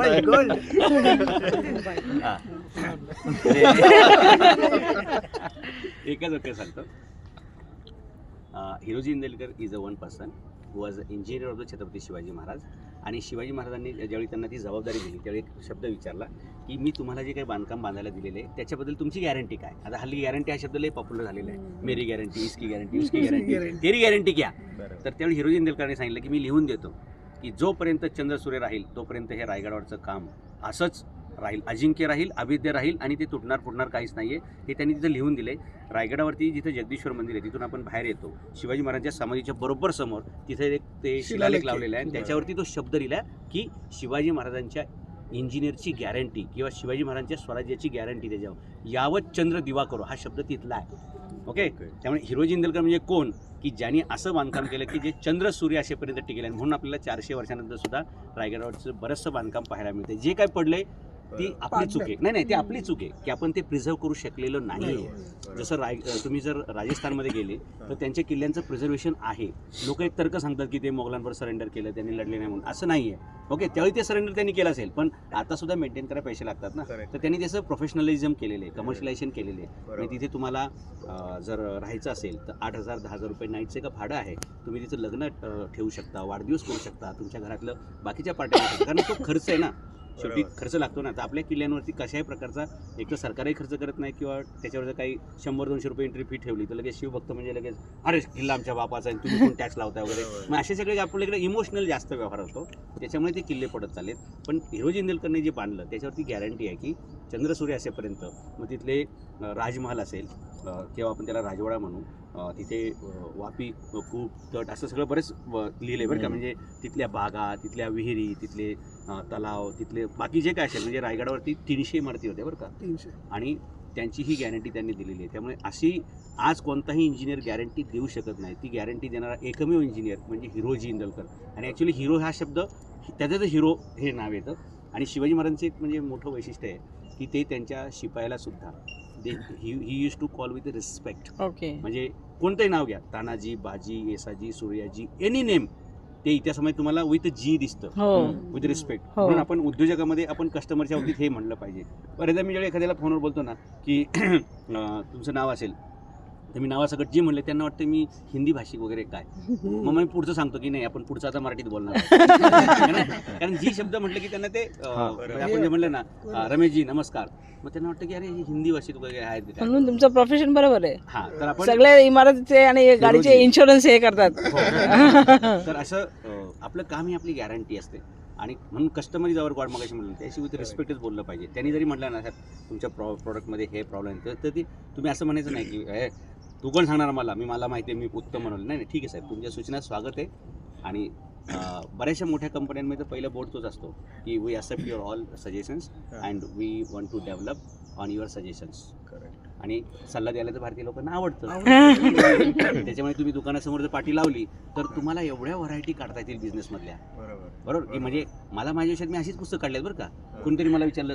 Gold gold हा. एकच वाक्य सांगतो. अं, Hiroji Indalkar is a one person who was engineer of the Chhatrapati Shivaji Maharaj. आणि शिवाजी महाराजांनी ज्यावेळी त्यांना ती जबाबदारी दिली त्यावेळी एक शब्द विचारला की मी तुम्हाला जे काही बांधकाम बांधायला दिलेले आहे त्याच्याबद्दल तुमची गॅरंटी काय? आता हल्ली गॅरंटी हा शब्द लय पॉप्युलर झालेला आहे मेरी गॅरंटी इसकी गॅरंटी उसकी गॅरंटी तेरी गॅरंटी क्या? तर त्यावेळी हिरोजी इंदलकरने सांगितलं की मी लिहून देतो. की जोपर्यंत चंद्र सूर्य राहील तोपर्यंत हे रायगडावरचं काम असंच राहील अजिंक्य राहील अभिद्य राहील आणि ते तुटणार फुटणार काहीच नाहीये. हे त्यांनी तिथं लिहून दिले रायगडावरती जिथे जगदीश्वर मंदिर आहे तिथून आपण बाहेर येतो. शिवाजी महाराजांच्या समाधीच्या बरोबर समोर तिथे एक ते शिलालेख लावलेला आहे आणि त्याच्यावरती तो शब्द लिहिला की शिवाजी महाराजांच्या इंजिनियरची गॅरंटी किंवा शिवाजी महाराजांच्या स्वराज्याची गॅरंटी त्याच्यावर. यावत चंद्र दिवा करो हा शब्द तिथला आहे. ओके? त्यामुळे हिरोजी इंदलकर म्हणजे कोण? की ज्यांनी असं बांधकाम केलं की जे चंद्र सूर्य असेपर्यंत टिकेल आणि म्हणून आपल्याला चारशे वर्षानंतर सुद्धा रायगडावरचं बरंचसं बांधकाम पाहायला मिळते जे काय पडलंय ती आपली चूक आहे. नाही नाही ती आपली चूक आहे की आपण ते प्रिझर्व करू शकलेलो नाही आहे. जसं राय तुम्ही जर राजस्थानमध्ये गेले तर त्यांच्या किल्ल्यांचं प्रिझर्वेशन आहे. लोक एक तर्क सांगतात की ते मोगलांवर सरेंडर केलं त्यांनी लढले नाही म्हणून. असं नाही आहे ओके त्यावेळी ते सरेंडर त्यांनी केलं असेल पण आता सुद्धा मेंटेन करायला पैसे लागतात ना. तर त्यांनी त्याचं प्रोफेशनलिझम केलेलं आहे कमर्शियलायझेशन केलेलं आहे. आणि तिथे तुम्हाला जर राहायचं असेल तर आठ हजार दहा हजार रुपये नाईटचे का भाडं आहे. तुम्ही तिथं लग्न ठेवू शकता वाढदिवस करू शकता तुमच्या घरातलं बाकीच्या पार्ट्या कारण तो खर्च आहे ना. शेवटी खर्च लागतो ना. तर आपल्या किल्ल्यांवरती कशाही प्रकारचा एक तर सरकारही खर्च करत नाही किंवा त्याच्यावर जर काही शंभर दोनशे रुपये एंट्री फी ठेवली तर लगेच शिवभक्त म्हणजे लगेच अरे किल्ला आमच्या बापाचा आहे तुम्ही कोण टॅक्स लावताय वगैरे. मग असे सगळे आपल्याकडे इमोशनल जास्त व्यवहार असतो त्याच्यामुळे ते किल्ले पडत चाललेत. पण हिरोजी इंदलकरने जे बांधलं त्याच्यावरती गॅरंटी आहे की चंद्रसूर्य असेपर्यंत मग तिथले राजमहाल असेल किंवा आपण त्याला राजवाडा म्हणू तिथे वापी कूप तट असं सगळं बरेच लिहिले बरं का. म्हणजे तिथल्या बागा तिथल्या विहिरी तिथले तलाव तिथले बाकी जे काय असेल म्हणजे रायगडावरती तीनशे इमारती होत्या बरं का. तीनशे. आणि त्यांची ही गॅरंटी त्यांनी दिलेली आहे. त्यामुळे अशी आज कोणताही इंजिनियर गॅरंटी देऊ शकत नाही. ती गॅरंटी देणारा एकमेव इंजिनियर म्हणजे हिरोजी इंदलकर. आणि ॲक्च्युली हिरो हा शब्द त्याचं हिरो हे नाव येतं. आणि शिवाजी महाराजांचं एक म्हणजे मोठं वैशिष्ट्य आहे की ते त्यांच्या शिपायाला सुद्धा he he use to call with respect okay म्हणजे कोणतंही नाव घ्या. तानाजी बाजी येसाजी सूर्याजी एनी नेम ते इतिहासामध्ये तुम्हाला विथ जी दिसतं. हो. विथ रिस्पेक्ट हो. म्हणून आपण उद्योजकामध्ये आपण कस्टमरच्या बाबतीत हे म्हणलं पाहिजे. बरेचदा मी जेव्हा एखाद्याला फोनवर बोलतो ना की तुमचं नाव असेल तर मी नावासकट जी म्हणले त्यांना वाटतं मी हिंदी भाषिक वगैरे काय मग मी पुढचं सांगतो की नाही आपण पुढचं आता मराठीत बोलणार. कारण जी शब्द म्हटलं की त्यांना ते आपण जे म्हणलं ना रमेशजी नमस्कार मग त्यांना वाटतं की अरे हिंदी भाषिक वगैरे आहेत ते काय. म्हणून तुमचं प्रोफेशन बरोबर आहे हा तर आपण सगळे इमारतीचे आणि गाडीचे. इन्शुरन्स हे करतात हो. तर असं आपलं काम ही आपली गॅरंटी असते आणि म्हणून कस्टमर जवळ गॉड मगाशी म्हणलं त्याशी विथ रिस्पेक्टच बोललं पाहिजे त्यांनी जरी म्हटलं ना साहेब तुमच्या प्रॉ प्रॉडक्टमध्ये हे प्रॉब्लेम तर तर ती तुम्ही असं म्हणायचं नाही की "ए, तू कोण सांगणार मला? मी मला माहिती आहे मी उत्तम म्हणून. नाही नाही ठीक आहे साहेब. तुमच्या सूचना स्वागत आहे. आणि बऱ्याचशा मोठ्या कंपन्यांमध्ये पहिलं बोर्ड तोच असतो की we accept your all suggestions and we want to develop on your suggestions आणि सल्ला द्यायला तर भारतीय लोकांना आवडतं. त्याच्यामुळे तुम्ही दुकानासमोर जर पाठी लावली तर तुम्हाला एवढ्या व्हरायटी काढता येतील बिझनेसमधल्या बरोबर. बरोबर? की म्हणजे मला माझ्या विषयात मी अशीच पुस्तकं काढल्यात बरं का. कोणतरी मला विचारलं